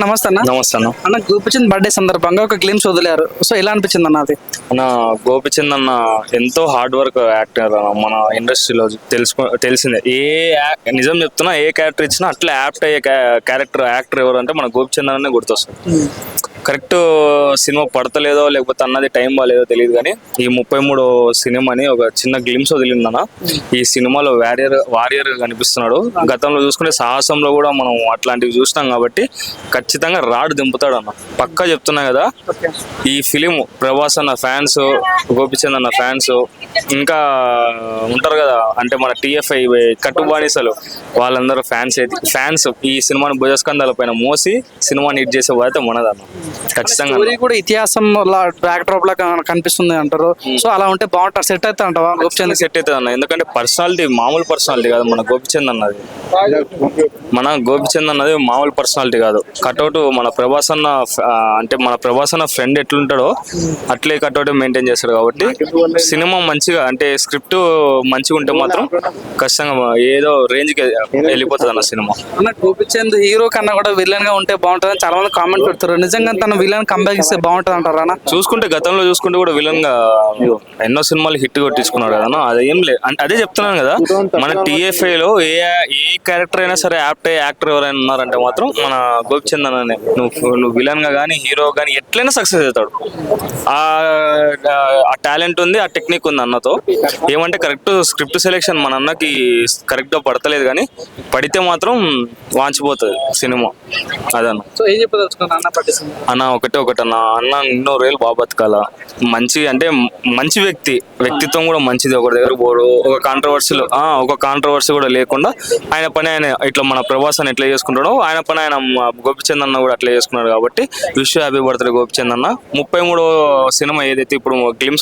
నమస్తే అన్న. నమస్తే అన్న. అన్న గోపిచంద్ బర్త్డే సందర్భంగా ఒక గ్లిమ్స్ వదిలేరు. సో ఎలా అనిపించింది అన్న అది? అన్న గోపిచంద్ అన్న ఎంతో హార్డ్ వర్క్ యాక్టర్ అన్న. మన ఇండస్ట్రీలో తెలుసుకో తెలిసిందే. ఏ నిజం చెప్తున్నా ఏ క్యారెక్టర్ ఇచ్చినా అట్లా యాప్ట్ అయ్యే క్యారెక్టర్ యాక్టర్ ఎవరు అంటే మన గోపిచంద్ అనే గుర్తొస్తుంది. కరెక్ట్ సినిమా పడతలేదో లేకపోతే అన్నది టైం బాగాలేదో తెలియదు కానీ ఈ ముప్పై మూడు సినిమాని ఒక చిన్న గ్లిమ్స్ వదిలిందన్న ఈ సినిమాలో వారియర్ వారియర్ కనిపిస్తున్నాడు. గతంలో చూసుకుంటే సాహసంలో కూడా మనం అట్లాంటివి చూసినాం కాబట్టి ఖచ్చితంగా రాడ్ దింపుతాడు అన్న పక్కా చెప్తున్నా కదా ఈ ఫిలిం ప్రభాస్ అన్న ఫ్యాన్స్ గోపిచంద్ అన్న ఫ్యాన్స్ ఇంకా ఉంటారు కదా అంటే మన టిఎఫ్ఐ కట్టుబానిసలు వాళ్ళందరూ ఫ్యాన్స్ ఫ్యాన్స్ ఈ సినిమాని భుజస్కంధాల పైన మోసి సినిమాని హిట్ చేసే బాధ్యత మనదన్న. ఖచ్చితంగా. స్టోరీ కూడా ఇతిహాసం బ్యాక్ డ్రాప్ లా కన- కనిపిస్తుంది అంటారు. సో అలా ఉంటే బాగుంటారు. సెట్ అవుతా అంటావా గోపిచంద్ సెట్ అవుతుంది అన్న. ఎందుకంటే పర్సనాలిటీ మామూలు పర్సనాలిటీ కాదు మన గోపిచంద్ అన్నది. మన గోపిచంద్ అన్నది మామూలు పర్సనాలిటీ కాదు. కట్అవుట్ మన ప్రభాస్ అన్న అంటే మన ప్రభాస్ అన్న ఫ్రెండ్ ఎట్లుంటాడో అట్లే కట్అవుట్ మెయింటైన్ చేస్తాడు కాబట్టి సినిమా మంచిగా అంటే స్క్రిప్ట్ మంచిగా ఉంటే మాత్రం ఖచ్చితంగా ఏదో రేంజ్కి వెళ్ళిపోతుంది అన్న సినిమా. అన్న గోపిచంద్ హీరో కన్నా కూడా విలన్గా ఉంటే బాగుంటుంది చాలా మంది కామెంట్ పెడతారు నిజంగా తన విలన్ కంబ్యాక్ ఇస్తే బాగుంటుంది అంటారా చూసుకుంటే గతంలో చూసుకుంటే కూడా విలన్గా ఎన్నో సినిమాలు హిట్ కొట్టించుకున్నాడు కదా అది ఏం లేదు అంటే అదే చెప్తున్నాను కదా మన TFI లో ఏ ఏ క్యారెక్టర్ అయినా సరే యాప్ట్ అయ్యే యాక్టర్ ఎవరైనా ఉన్నారంటే మాత్రం మన గోపిచంద్ అనే నువ్వు నువ్వు విలన్గా కానీ హీరో కానీ ఎట్లయినా సక్సెస్ అవుతాడు. ఆ ఆ టాలెంట్ ఉంది ఆ టెక్నిక్ ఉంది అన్నతో. ఏమంటే కరెక్ట్ స్క్రిప్ట్ సెలెక్షన్ మన అన్నకి కరెక్ట్గా పడతలేదు కానీ పడితే మాత్రం వాంచిపోతుంది సినిమా. అదన్న. సో ఏం చెప్పదలుచుకున్నా అన్న పట్టిస్తుంది అన్న ఒకటే ఒకటి అన్న అన్న ఎన్నో రేలు బాగా బతకాల. మంచి అంటే మంచి వ్యక్తి. వ్యక్తిత్వం కూడా మంచిది. ఒకటి దగ్గర పోడు. ఒక కాంట్రవర్సీలో ఒక కాంట్రవర్సీ కూడా లేకుండా ఆయన పని ఆయన ఇట్లా మన ప్రభాస్ అని ఎట్లా చేసుకుంటాడో ఆయన పని ఆయన గోపిచంద్ అన్న కూడా అట్లా చేసుకున్నాడు కాబట్టి విష్ హ్యాపీ బర్త్డే గోపిచంద్ అన్న. ముప్పై మూడో సినిమా ఏదైతే ఇప్పుడు గ్లిమ్స్